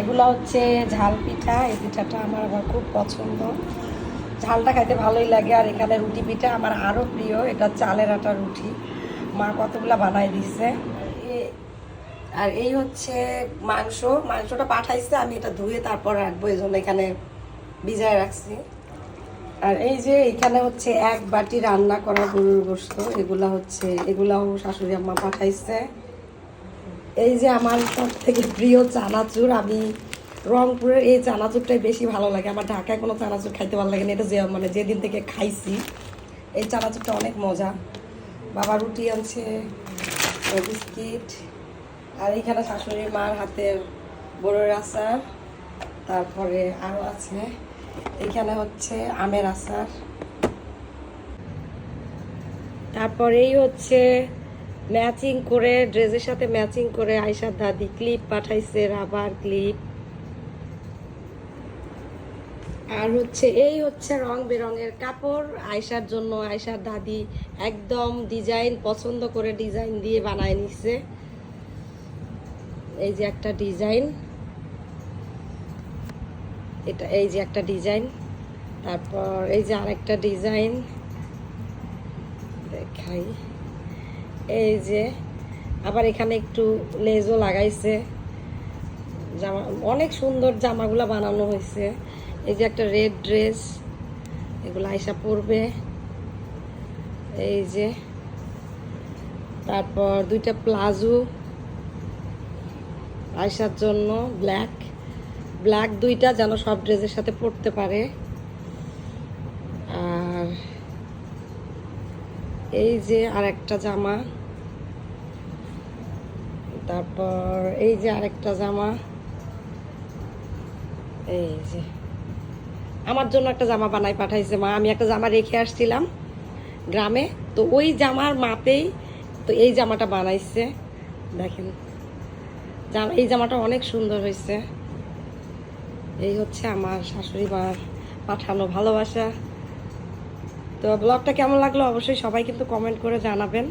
এগুলো হচ্ছে ঝাল পিঠা, এই পিঠাটা আমার আবার খুব পছন্দ। ঝালটা খাইতে ভালোই লাগে, আর এখানে রুটি পিঠা আমার আরও প্রিয়, এটা চালের আটা রুটি। মা কতগুলো বানাই দিছে আর এই হচ্ছে মাংস। মাংসটা পাঠাইছে, আমি এটা ধুয়ে তারপর রাখব এই জন্য এখানে ভিজায় রাখছি। আর এই যে এখানে হচ্ছে এক বাটি রান্না করা গরুর গোস্ত, এগুলা হচ্ছে, এগুলাও শাশুড়ি আম্মা পাঠাইছে। এই যে আমার সব থেকে প্রিয় চানাচুর, আমি রংপুরের এই চানাচুরটাই বেশি ভালো লাগে। আমার ঢাকায় কোনো চানাচুর খাইতে ভালো লাগে না। এটা যে মানে যেদিন থেকে খাইছি, এই চানাচুরটা অনেক মজা। বাবা রুটি আনছে বিস্কিট, আর এইখানে শাশুড়ি মার হাতের বড়ের আচার। তারপরে আরও আছে, এখানে হচ্ছে আমের আচার। তারপরেই হচ্ছে ম্যাচিং করে, ড্রেসের সাথে ম্যাচিং করে আয়সার দাদি ক্লিপ পাঠাইছে, রাবার ক্লিপ। আর হচ্ছে, এই হচ্ছে রং বেরঙের কাপড়। আয়সার জন্য আয়সার দাদি একদম ডিজাইন পছন্দ করে ডিজাইন দিয়ে বানায় নিছে। এই যে একটা ডিজাইন। এটা এই যে একটা ডিজাইন। তারপর এই যে আরেকটা ডিজাইন। দেখাই। এই যে, আবার এখানে একটু লেজও লাগাইছে। জামা, অনেক সুন্দর জামাগুলো বানানো হয়েছে। এই যে একটা রেড ড্রেস এগুলো আইসা পরবে। এই যে, তারপর দুইটা প্লাজো আয়সার জন্য ব্ল্যাক ব্ল্যাক দুইটা যেন সব ড্রেসের সাথে পরতে পারে। আর এই যে আর একটা জামা। তারপর এই যে আরেকটা জামা। এই যে। আমার জন্য একটা জামা বানাই পাঠাইছে মা। আমি একটা জামা রেখে আসছিলাম গ্রামে। তো ওই জামার মাপেই তো এই জামাটা বানাইছে। দেখেন। এই জামাটা অনেক সুন্দর হয়েছে। এই হচ্ছে আমার শাশুড়ি মার পাঠানো ভালোবাসা। তো ব্লগটা কেমন লাগল অবশ্যই সবাই কিন্তু কমেন্ট করে জানাবেন।